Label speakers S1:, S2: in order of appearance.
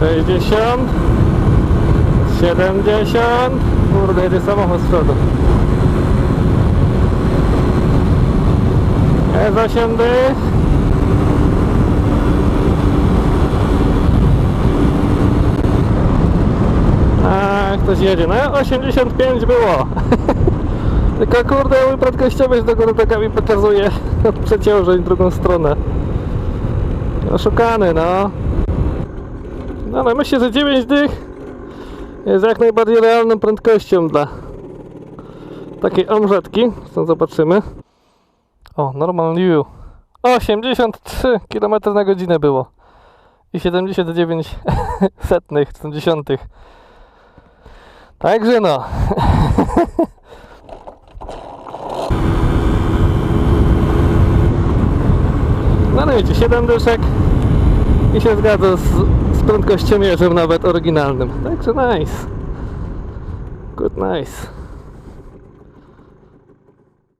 S1: 60 70 Kurde, jedzie samochód z przodu Jest 8 dych A, ktoś jedzie. No 85 było. Tylko kurde, mój prędkościowiec do góry nogami pokazuje od przeciążeń drugą stronę. Oszukany, no. No ale myślę, że 9 dych jest jak najbardziej realną prędkością dla takiej omrzetki. Stąd zobaczymy. O, normal view. 83 km na godzinę było. I 79 setnych, 70. Także no. No no wiecie, 7 dyszek i się zgadza z, prędkościomierzem nawet oryginalnym. Także nice. Good nice.